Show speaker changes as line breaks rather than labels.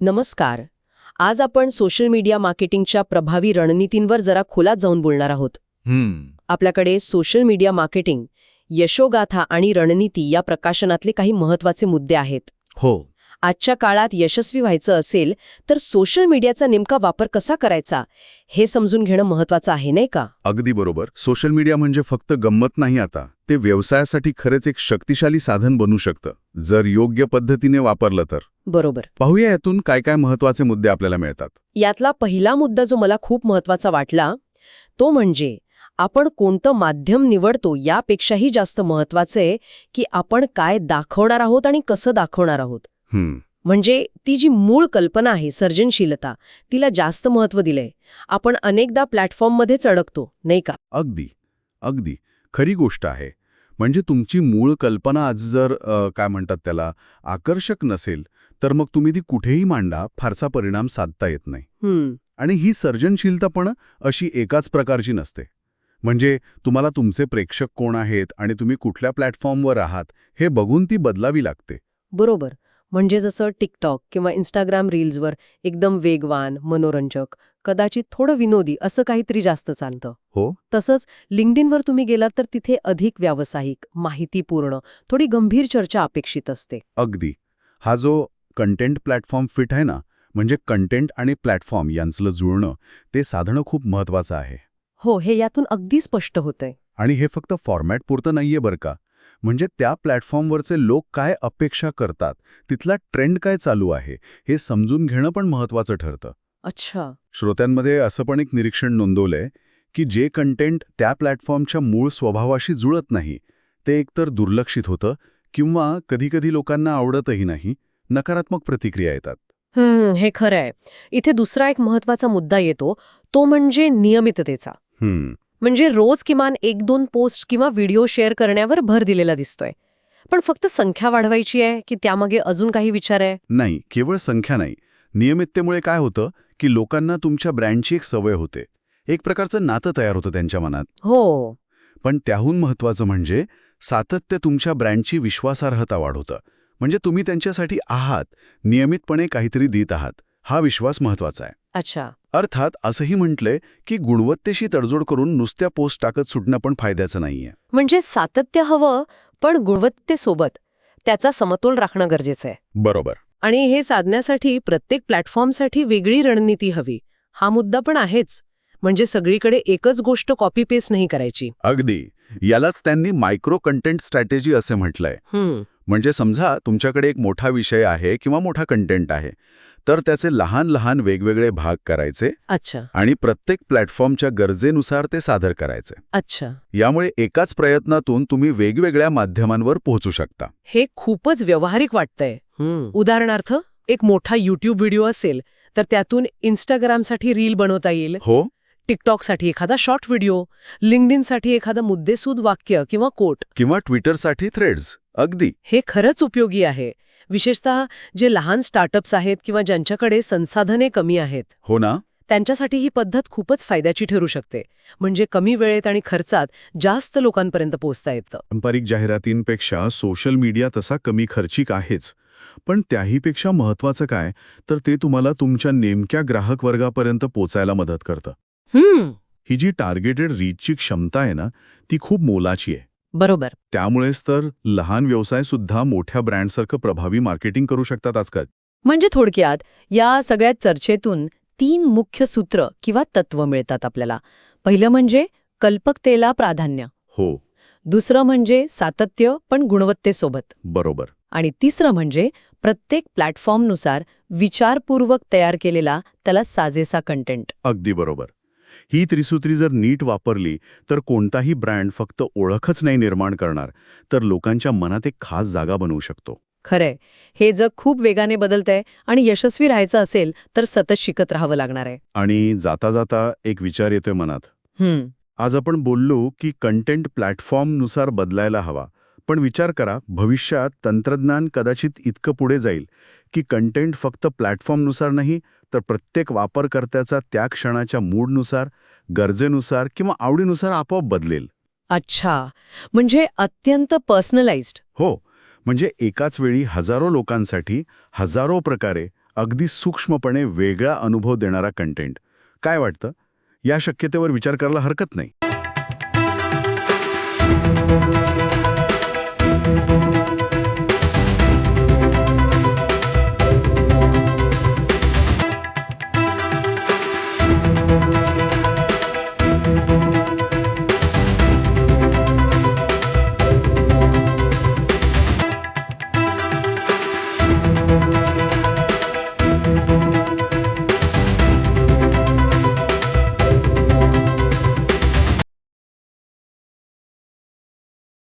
नमस्कार. आज आपण सोशल मीडिया मार्केटिंगच्या प्रभावी रणनीतींवर जरा खोलात जाऊन बोलणार आहोत. आपल्याकडे सोशल मीडिया मार्केटिंग यशोगाथा आणि रणनीती या प्रकाशनातले काही महत्त्वाचे मुद्दे आहेत.
हो.
आजच्या काळात यशस्वी व्हायचं असेल तर सोशल मीडियाचा नेमका वापर कसा करायचा? हे समजून घेणं महत्वाचं आहे नाही का?
अगदी बरोबर. सोशल मीडिया म्हणजे फक्त गंमत नाही आता ते व्यवसायासाठी खरेच एक शक्तिशाली साधन बनू शकतं जर योग्य पद्धतीने वापरलं तर.
बरोबर.
पाहूया यातून काय काय महत्त्वाचे मुद्दे आपल्याला मिळतात.
यातला पहिला मुद्दा जो मला खूप महत्त्वाचा वाटला तो म्हणजे आपण कोणतं माध्यम निवडतो यापेक्षाही जास्त महत्वाचं आहे की आपण काय दाखवणार आहोत आणि कसं दाखवणार आहोत. म्हणजे ती जी मूळ कल्पना आहे सर्जनशीलता तिला जास्त महत्त्व दिलंय. आपण अनेकदा प्लॅटफॉर्ममध्येच अडकतो नाही का?
अगदी अगदी. खरी गोष्ट आहे. म्हणजे तुमची मूळ कल्पना आज जर काय म्हणतात त्याला आकर्षक नसेल तर मग तुम्ही ती कुठेही मांडा फारसा परिणाम साधता येत नाही. आणि ही सर्जनशीलता पण अशी एकाच प्रकारची नसते. म्हणजे तुम्हाला तुमचे प्रेक्षक कोण आहेत आणि तुम्ही कुठल्या प्लॅटफॉर्मवर आहात हे बघून ती बदलावी लागते.
बरोबर. म्हणजे जसं टिकटॉक किंवा इंस्टाग्राम रील्सवर एकदम वेगवान मनोरंजक कदाचित थोडं विनोदी असं काहीतरी जास्त चालतं.
हो.
तसंच लिंक्डइनवर तुम्ही गेलात तर तिथे अधिक व्यावसायिक माहितीपूर्ण थोडी गंभीर चर्चा अपेक्षित असते.
अगदी. हा जो कंटेंट प्लॅटफॉर्म फिट आहे ना म्हणजे कंटेंट आणि प्लॅटफॉर्म यांचं जुळणं ते साधणं खूप महत्वाचं आहे.
हो हे यातून अगदी स्पष्ट होतंय.
आणि हे फक्त फॉर्मॅट पुरतं नाहीये बरं का? म्हणजे त्या प्लॅटफॉर्मवरचे लोक काय अपेक्षा करतात? तिथला ट्रेंड काय चालू आहे? हे समजून घेणं पण महत्वाचं ठरतं.
अच्छा.
श्रोत्यांमध्ये असं पण एक निरीक्षण नोंदवलंय की जे कंटेंट त्या प्लॅटफॉर्मच्या मूळ स्वभावाशी जुळत नाही ते एकतर दुर्लक्षित होतं किंवा कधीकधी लोकांना आवडतही नाही नकारात्मक प्रतिक्रिया येतात.
हम्म हे खरं आहे इथे दुसरा एक महत्त्वाचा मुद्दा येतो तो म्हणजे नियमिततेचा.
हम्म.
म्हणजे रोज किमान एक दोन पोस्ट किंवा व्हिडिओ शेअर करण्यावर भर दिलेला दिसतोय. पण फक्त संख्या वाढवायची आहे की त्यामागे अजून काही विचार आहे?
नाही केवळ संख्या नाही. नियमिततेमुळे काय होतं की लोकांना तुमच्या ब्रँडची एक सवय होते. एक प्रकारचं नातं तयार होतं त्यांच्या मनात.
हो.
पण त्याहून महत्त्वाचं म्हणजे सातत्य तुमच्या ब्रँडची विश्वासार्हता वाढवतं. म्हणजे तुम्ही त्यांच्यासाठी आहात. नियमितपणे काहीतरी देत आहात. हा विश्वास महत्त्वाचा आहे.
अच्छा.
अर्थात असंही म्हटलंय की गुणवत्तेशी तडजोड करून नुसत्या पोस्ट टाकत सुटणं पण फायद्याचं नाहीये.
म्हणजे सातत्य हवं पण गुणवत्तेसोबत त्याचा समतोल राखणं गरजेचं आहे
बरोबर.
आणि हे साधण्यासाठी प्रत्येक प्लॅटफॉर्मसाठी वेगळी रणनीती हवी. हा मुद्दा पण आहेच. म्हणजे सगळीकडे एकच गोष्ट कॉपी पेस्ट नाही करायची.
अगदी. यालाच त्यांनी मायक्रो कंटेंट स्ट्रॅटेजी असे म्हटलंय. म्हणजे समजा तुमच्याकडे एक मोठा विषय आहे किंवा मोठा कंटेंट आहे. तर त्याचे लहान लहान वेगवेगळे भाग करायचे
अच्छा.
आणि प्रत्येक प्लॅटफॉर्मच्या गरजेनुसार ते सादर करायचे.
अच्छा.
यामुळे एकाच प्रयत्नातून तुम्ही वेगवेगळ्या माध्यमांवर पोहोचू शकता.
हे खूपच व्यावहारिक वाटतंय. उदाहरणार्थ एक मोठा युट्यूब व्हिडिओ असेल तर त्यातून इंस्टाग्रामसाठी रील बनवता येईल
हो.
टिकटॉकसाठी एखादा शॉर्ट व्हिडिओ लिंक्डइनसाठी एखादा मुद्देसूद वाक्य किंवा कोट
किंवा ट्विटरसाठी थ्रेड्स अगदी.
हे खरंच उपयोगी आहे. विशेषतः जे लहान स्टार्टअप्स आहेत किंवा ज्यांच्याकडे संसाधने कमी आहेत
हो ना.
त्यांच्यासाठी ही पद्धत खूपच फायद्याची ठरू शकते. म्हणजे कमी वेळेत आणि खर्चात जास्त लोकांपर्यंत पोहोचता येतं.
पारंपरिक जाहिरातींपेक्षा सोशल मीडिया तसा कमी खर्चिक आहेच. पण त्याहीपेक्षा महत्वाचं काय? तर ते तुम्हाला तुमच्या नेमक्या ग्राहक वर्गापर्यंत पोचायला मदत करतं. ही जी टार्गेटेड रीचची क्षमता आहे ना ती खूप मोलाची आहे.
बरोबर.
त्यामुळेच तर लहान व्यवसाय सुद्धा मोठ्या ब्रँडसारखं प्रभावी मार्केटिंग करू शकतात आजकाल.
म्हणजे थोडक्यात या सगळ्या चर्चेतून तीन मुख्य सूत्र किंवा तत्व मिळतात आपल्याला. पहिलं म्हणजे कल्पकतेला प्राधान्य.
हो.
दुसरं म्हणजे सातत्य पण गुणवत्तेसोबत.
बरोबर.
आणि तिसरं म्हणजे प्रत्येक प्लॅटफॉर्मनुसार विचारपूर्वक तयार केलेला त्याला साजेसा कंटेंट.
अगदी बरोबर. ही त्रिसूत्री जर नीट वापरली तर कोणताही ब्रँड फक्त ओळखच नाही निर्माण करणार तर लोकांच्या मनात एक खास जागा बनवू शकतो.
खरंय. हे जग खूप वेगाने बदलतंय आणि यशस्वी राहायचं असेल तर सतत शिकत राहावं लागणार आहे.
आणि जाता जाता एक विचार येतोय मनात.
हम्म
आज आपण बोललो की कंटेंट प्लॅटफॉर्मनुसार बदलायला हवा. पण विचार करा भविष्यात तंत्रज्ञान कदाचित इतकं पुढे जाईल की कंटेंट फक्त प्लॅटफॉर्मनुसार नाही तर प्रत्येक वापरकर्त्याचा त्या क्षणाच्या मूडनुसार गरजेनुसार किंवा आवडीनुसार आपोआप बदलेल.
अच्छा. म्हणजे अत्यंत पर्सनलाइज्ड
हो. म्हणजे एकाच वेळी हजारो लोकांसाठी हजारो प्रकारे अगदी सूक्ष्मपणे वेगळा अनुभव देणारा कंटेंट काय वाटतं? या शक्यतेवर विचार करायला हरकत नाही.